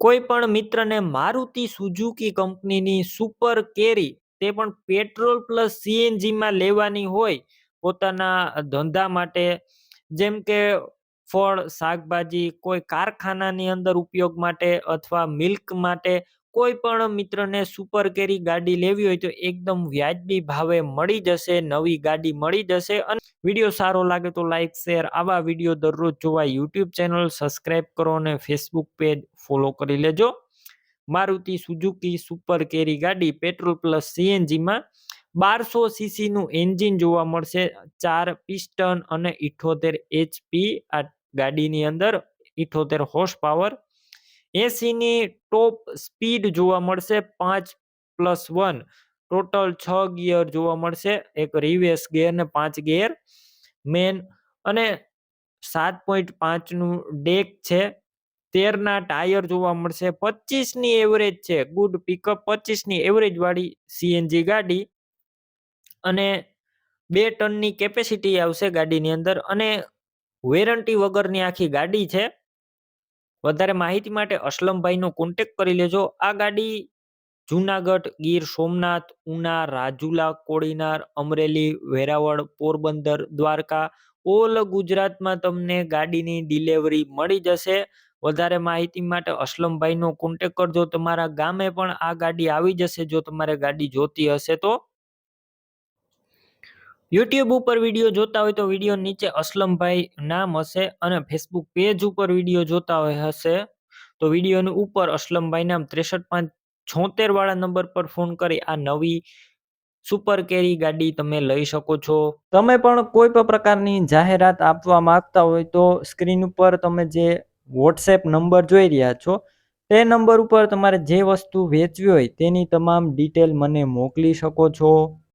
કોઈ પણ મિત્રને મારુતિ સુઝુકી કંપનીની સુપર કેરી તે પણ પેટ્રોલ પ્લસ સીએનજીમાં લેવાની હોય પોતાના ધંધા માટે. જેમ કે ફળ, શાકભાજી કોઈ કારખાનાની અંદર ઉપયોગ માટે અથવા મિલ્ક માટે કોઈ પણ મિત્રને સુપર કેરી ગાડી લેવી હોય તો એકદમ વ્યાજબી ભાવે મળી જશે, નવી ગાડી મળી જશે અને વીડિયો સારો લાગે તો લાઈક શેર આવા વીડિયો દરરોજ જોવા યુટ્યુબ ચેનલ સબસ્ક્રાઈબ કરો અને ફેસબુક પેજ ફોલો કરી લેજો. મારુતિ સુઝુકી સુપર કેરી ગાડી પેટ્રોલ પ્લસ સીએનજીમાં બારસો સીસીનું એન્જિન જોવા મળશે, ચાર પિસ્ટન અને ઇઠોતેર એચપી આ ગાડીની અંદર ઇઠોતેર હોર્સ પાવર એસીની ટોપ સ્પીડ જોવા મળશે પાંચ પ્લસ વન ટોટલ છ ગિયર જોવા મળશે, એક રિવેસ ગિયર ને પાંચ ગિયર મેન અને સાત પોઈન્ટ પાંચનું ડેક છે. તેરના ટાયર જોવા મળશે પચીસની એવરેજ છે. ગુડ પિકઅપ પચીસની એવરેજ વાળી સીએનજી ગાડી. અને બે ટનની કેપેસિટી આવશે ગાડીની અંદર અને વેરંટી વગરની આખી ગાડી છે. વધારે માહિતી માટે અસલમભાઈનો કોન્ટેક કરી લેજો. આ ગાડી જુનાગઢ, ગીર સોમનાથ, ઉના, રાજુલા, કોડીનાર, અમરેલી, વેરાવળ, પોરબંદર, દ્વારકા, ઓલ ગુજરાતમાં તમને ગાડીની ડિલિવરી મળી જશે. વધારે માહિતી માટે અસલમભાઈનો કોન્ટેક કરજો. તમારા ગામે પણ આ ગાડી આવી જશે જો તમારે ગાડી જોતી હશે તો. યુટ્યુબ ઉપર વીડિયો જોતા હોય તો વીડિયો નીચે અસલમભાઈ નામ હશે અને ફેસબુક પેજ ઉપર વીડિયો જોતા હોય હશે. તો વિડીયોની ઉપર અસલમભાઈ નામ ત્રેસઠ પાંચ છોતેર વાળા નંબર પર ફોન કરી આ નવી સુપર કેરી ગાડી તમે લઈ શકો છો. તમે પણ કોઈ પણ પ્રકારની જાહેરાત આપવા માંગતા હોય તો સ્ક્રીન ઉપર તમે જે વોટ્સએપ નંબર જોઈ રહ્યા છો, તે નંબર ઉપર તમારે જે વસ્તુ વેચવી હોય તેની તમામ ડિટેલ મને મોકલી શકો છો.